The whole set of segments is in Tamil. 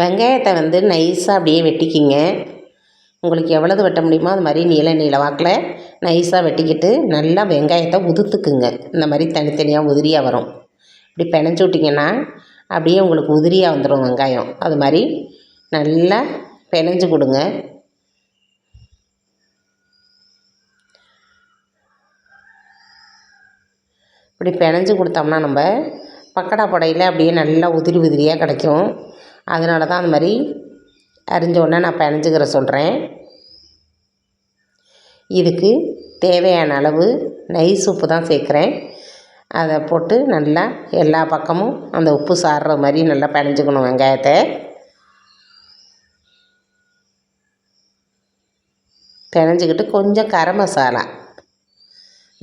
வெங்காயத்தை வந்து நைஸாக அப்படியே வெட்டிக்கிங்க. உங்களுக்கு எவ்வளவு வெட்ட முடியுமோ அது மாதிரி நீள நீள வாக்கில் நைஸாக வெட்டிக்கிட்டு நல்லா வெங்காயத்தை உதுத்துக்குங்க. இந்த மாதிரி தனித்தனியாக உதிரியாக வரும். இப்படி பிணைஞ்சி விட்டிங்கன்னா அப்படியே உங்களுக்கு உதிரியாக வந்துடும் வெங்காயம். அது மாதிரி நல்லா பிணைஞ்சு கொடுங்க. இப்படி பிணைஞ்சு கொடுத்தோம்னா நம்ம பக்கடா புடையில் அப்படியே நல்லா உதிரி உதிரியாக கிடைக்கும். அதனால தான் அந்த மாதிரி அரிஞ்ச உடனே நான் பினஞ்சிக்கிற சொல்கிறேன் இதுக்கு தேவையான அளவு நைஸ் உப்பு தான் சேர்க்குறேன். அதை போட்டு நல்லா எல்லா பக்கமும் அந்த உப்பு சாடுற மாதிரி நல்லா பினஞ்சிக்கணும் வெங்காயத்தை. பினஞ்சிக்கிட்டு கொஞ்சம் கரம் மசாலா.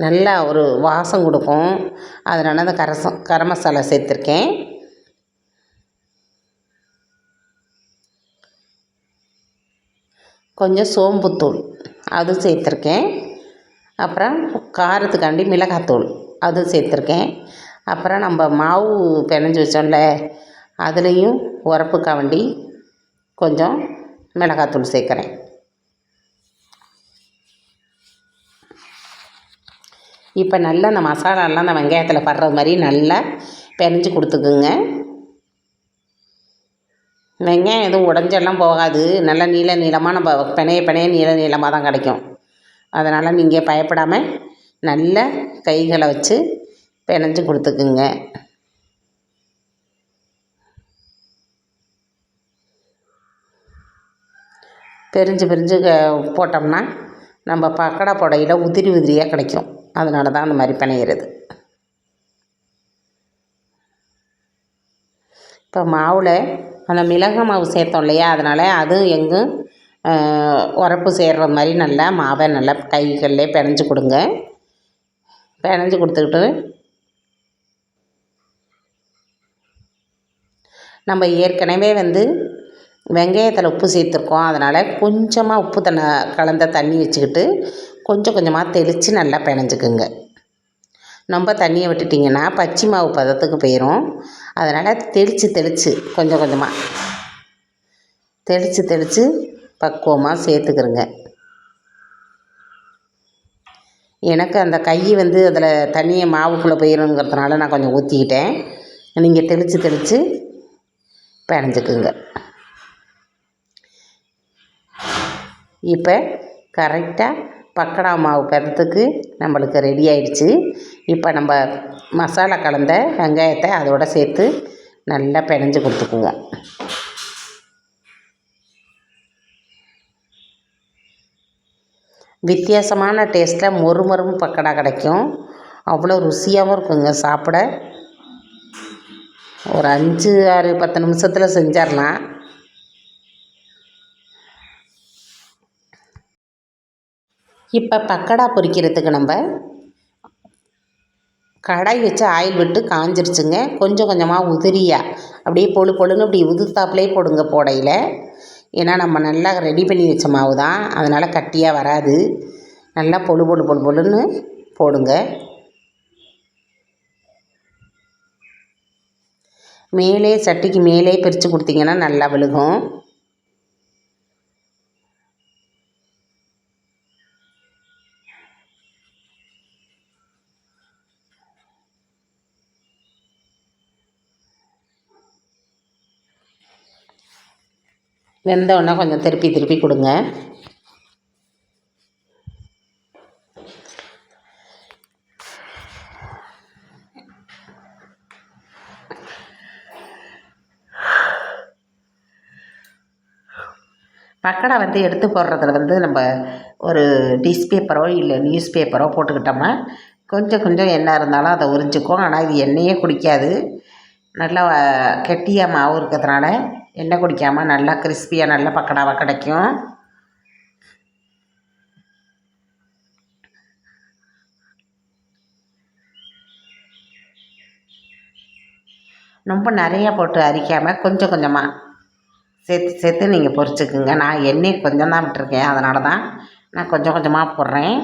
நல்லா ஒரு வாசம் கொடுக்கும். அதனால் அந்த கரசம் கரம் மசாலா சேர்த்துருக்கேன். கொஞ்சம் சோம்புத்தூள் அது சேர்த்துருக்கேன். அப்புறம் காரத்துக்காண்டி மிளகாத்தூள் அது சேர்த்துருக்கேன். அப்புறம் நம்ம மாவு பினஞ்சி வச்சோம்ல அதுலேயும் உரப்புக்காண்டி கொஞ்சம் மிளகாத்தூள் சேர்க்குறேன். இப்போ நல்லா அந்த மசாலாலாம் அந்த வெங்காயத்தில் படுற மாதிரி நல்லா பினஞ்சி கொடுத்துக்குங்க. வெங்காயம் எதுவும் உடஞ்செல்லாம் போகாது. நல்லா நீள நீளமாக நம்ம பிணைய பிணைய நீள நீளமாக தான் கிடைக்கும். அதனால் நீங்கள் பயப்படாமல் நல்ல கைகளை வச்சு பிணைஞ்சு கொடுத்துக்குங்க. பிரிஞ்சு பிரிஞ்சு போட்டோம்னா நம்ம பக்கடா புடையில் உதிரி உதிரியாக கிடைக்கும். அதனால தான் அந்த மாதிரி பிணையிறது இப்போ மாவில் அந்த மிளகு மாவு சேர்த்தோம் இல்லையா? அதனால் அதுவும் எங்கும் உரப்பு சேர்கிற மாதிரி நல்லா மாவை நல்லா கைகளில் பிணைஞ்சு கொடுங்க. பிணைஞ்சு கொடுத்துக்கிட்டு நம்ம ஏற்கனவே வந்து வெங்காயத்தில் உப்பு சேர்த்துருக்கோம். அதனால் கொஞ்சமாக உப்பு தண்ணி கலந்த தண்ணி வச்சுக்கிட்டு கொஞ்சம் கொஞ்சமாக தெளித்து நல்லா பிணைஞ்சிக்குங்க ரொம்ப தண்ணியை விட்டுட்டிங்கன்னா பச்சை மாவு பதத்துக்கு போயிடும் அதனால் தெளித்து தெளித்து கொஞ்சம் கொஞ்சமாக தெளித்து தெளித்து பக்குவமாக சேர்த்துக்கிறோங்க. எனக்கு அந்த கை வந்து அதில் தண்ணியை மாவுக்குள்ளே போயிருங்கிறதுனால நான் கொஞ்சம் ஊற்றிக்கிட்டேன் நீங்கள் தெளித்து தெளித்து பினஞ்சிக்குங்க. இப்போ கரெக்டாக பக்கடா மாவு பதத்துக்கு நம்மளுக்கு ரெடி ஆயிடுச்சு. இப்போ நம்ம மசாலா கலந்த வெங்காயத்தை அதோட சேர்த்து நல்லா பிணைஞ்சு கொடுத்துக்குங்க. வித்தியாசமான டேஸ்ட்டில் மொறு மொறும் பக்கடா கிடைக்கும். அவ்வளோ ருசியாகவும் இருக்குங்க சாப்பிட. ஒரு அஞ்சு ஆறு பத்து நிமிஷத்தில் செஞ்சிடலாம். இப்போ பக்கடா பொரிக்கிறதுக்கு நம்ம கடாய் வச்சு ஆயில் விட்டு காஞ்சிருச்சுங்க. கொஞ்சம் கொஞ்சமாக உதிரியாக அப்படியே பொழு பொழுன்னு இப்படி உதிர்த்தாப்புலே போடுங்க போடையில். ஏன்னா நம்ம நல்லா ரெடி பண்ணி வச்ச மாவு தான் அதனால் கட்டியாக வராது. நல்லா பொழு பொழு பொழு பொழுன்னு போடுங்க. மேலே சட்டிக்கு மேலே பிரித்து கொடுத்தீங்கன்னா நல்லா விழுகும். வெந்தோடனே கொஞ்சம் திருப்பி திருப்பி கொடுங்க. பக்கடை வந்து எடுத்து போடுறதுல வந்து நம்ம ஒரு டிஷ் பேப்பரோ இல்லை நியூஸ் பேப்பரோ போட்டுக்கிட்டோம்னா கொஞ்சம் கொஞ்சம் எண்ணெய் இருந்தாலும் அதை உறிஞ்சிக்கும். ஆனால் இது எண்ணெயே குடிக்காது. நல்லா கெட்டியாக மாவு இருக்கிறதுனால எண்ணெய் குடிக்காமல் நல்லா கிறிஸ்பியாக நல்லா பக்கடாவாக கிடைக்கும். ரொம்ப நிறையா போட்டு அரிக்காமல் கொஞ்சம் கொஞ்சமாக சேர்த்து சேர்த்து நீங்கள் பொரிச்சுக்குங்க. நான் எண்ணெய் கொஞ்சம் தான் விட்டுருக்கேன். அதனால தான் நான் கொஞ்சம் கொஞ்சமாக போடுறேன்.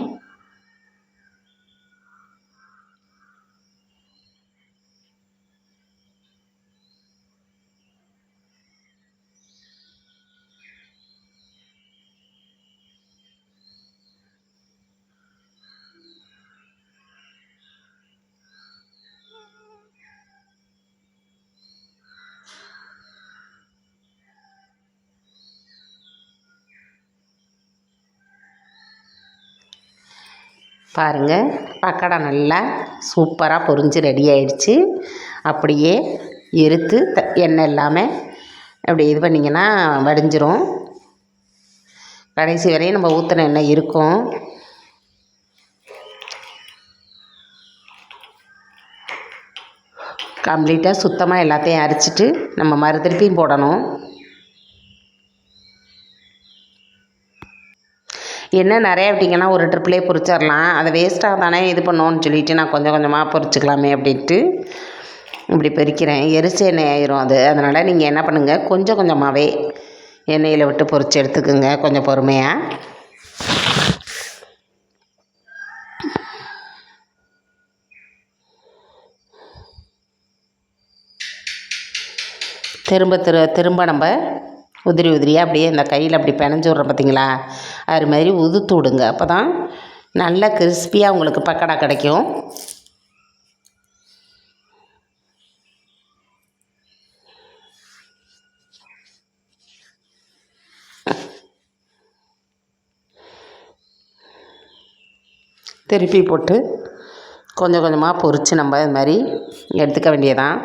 பாருங்கள் பக்கடா நல்லா சூப்பராக பொரிஞ்சு ரெடி ஆயிடுச்சு. அப்படியே எறுத்து த எண்ணெய் இல்லாமல் அப்படி இது பண்ணிங்கன்னா வடிஞ்சிரும். கடைசி வரையும் நம்ம ஊற்றின எண்ணெய் இருக்கும். கம்ப்ளீட்டாக சுத்தமாக எல்லாத்தையும் அரைச்சிட்டு நம்ம மறு திருப்பியும் போடணும். என்ன நிறையா விட்டிங்கன்னா ஒரு ட்ரிப்லேயே பொரிச்சிடலாம் அதை வேஸ்ட்டாக தானே இது பண்ணோன்னு சொல்லிட்டு நான் கொஞ்சம் கொஞ்சமாக பொறிச்சிக்கலாமே அப்படின்ட்டு இப்படி பொறிக்கிறேன். எரிசி எண்ணெய் ஆயிரும் அது. அதனால் நீங்கள் என்ன பண்ணுங்கள் கொஞ்சம் கொஞ்சமாகவே எண்ணெயில் விட்டு பொறிச்சு எடுத்துக்கோங்க. கொஞ்சம் பொறுமையாக திரும்ப திரு திரும்ப நம்ம உதிரி உதிரியாக அப்படியே இந்த கையில் அப்படி பிணைஞ்சு விட்றோம் பார்த்தீங்களா அது மாதிரி உதுத்து விடுங்க. அப்போ தான் நல்ல கிறிஸ்பியாக உங்களுக்கு பக்கடா கிடைக்கும். திருப்பி போட்டு கொஞ்சம் கொஞ்சமாக பொரித்து நம்ம இது மாதிரி எடுத்துக்க வேண்டியதான்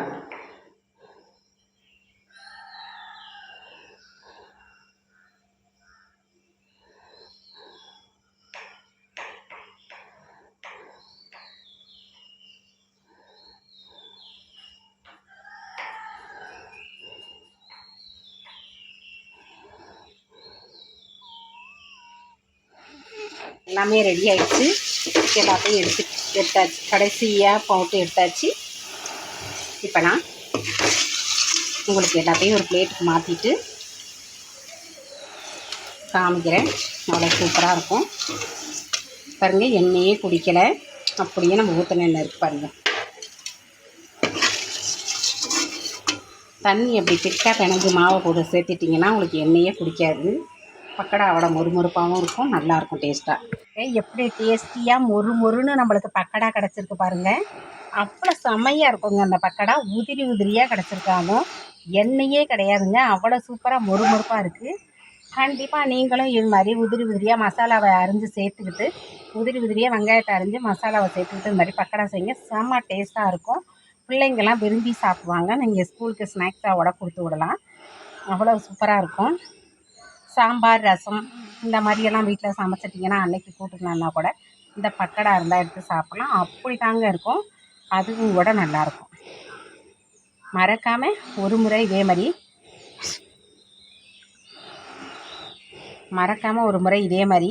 எல்லாமே ரெடி ஆகிடுச்சு எல்லாத்தையும் எடுத்து எடுத்தாச்சு. கடைசியாக போட்டு எடுத்தாச்சு. இப்போ நான் உங்களுக்கு எல்லாத்தையும் ஒரு பிளேட்டுக்கு மாற்றிட்டு காமிக்கிறேன். அவ்வளோ சூப்பராக இருக்கும். பாருங்கள் எண்ணெயே குடிக்கலை. அப்படியே நம்ம ஊற்றின எண்ணெய் இருக்கு பாருங்கள் தண்ணி அப்படி திக்காக பிணைஞ்சு மாவை போட்டு சேர்த்துட்டிங்கன்னா உங்களுக்கு எண்ணெயே குடிக்காது. பக்கடா அவ்வளோ மொறுமொறுப்பாகவும் இருக்கும் நல்லாயிருக்கும் டேஸ்ட்டாக எப்படி டேஸ்டியாக மொறு மொறுன்னு நம்மளுக்கு பக்கடா கிடச்சிருக்கு பாருங்கள் அவ்வளோ செமையாக இருக்குங்க அந்த பக்கடா. உதிரி உதிரியாக கிடச்சிருக்காலும் எண்ணெயே கிடையாதுங்க. அவ்வளோ சூப்பராக மொறுமொறுப்பாக இருக்குது கண்டிப்பாக நீங்களும் இது மாதிரி உதிரி உதிரியாக மசாலாவை அரிஞ்சு சேர்த்துக்கிட்டு உதிரி உதிரியாக வெங்காயத்தை அரிஞ்சு மசாலாவை சேர்த்துக்கிட்டு இந்த மாதிரி பக்கடா செய்யுங்க. செம்ம டேஸ்ட்டாக இருக்கும். பிள்ளைங்கள்லாம் விரும்பி சாப்பிடுவாங்க. நீங்கள் ஸ்கூலுக்கு ஸ்நாக்ஸாக கூட கொடுத்து விடலாம். அவ்வளோ சூப்பராக இருக்கும். சாம்பார் ரசம் இந்த மாதிரியெல்லாம் வீட்டில் சமைச்சிட்டிங்கன்னா அன்னைக்கு கூட்டுனான்னா கூட இந்த பக்கடா இருந்தால் எடுத்து சாப்பிட்லாம். அப்படி தாங்க இருக்கும். அதுவும் கூட நல்லாயிருக்கும் மறக்காமல் ஒரு முறை இதே மாதிரி மறக்காமல் ஒரு முறை இதே மாதிரி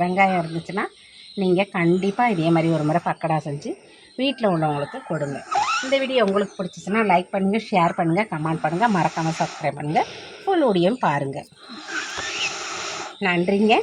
வெங்காயம் இருந்துச்சுன்னா நீங்கள் கண்டிப்பாக இதே மாதிரி ஒரு முறை பக்கடா செஞ்சு வீட்டில் உள்ளவங்களுக்கு கொடுங்க. இந்த வீடியோ உங்களுக்கு பிடிச்சிச்சின்னா லைக் பண்ணுங்கள் ஷேர் பண்ணுங்கள் கமெண்ட் பண்ணுங்கள் மறக்காமல் சப்ஸ்கிரைப் பண்ணுங்கள் ஃபுல் பாருங்க. பாருங்கள் நன்றிங்க.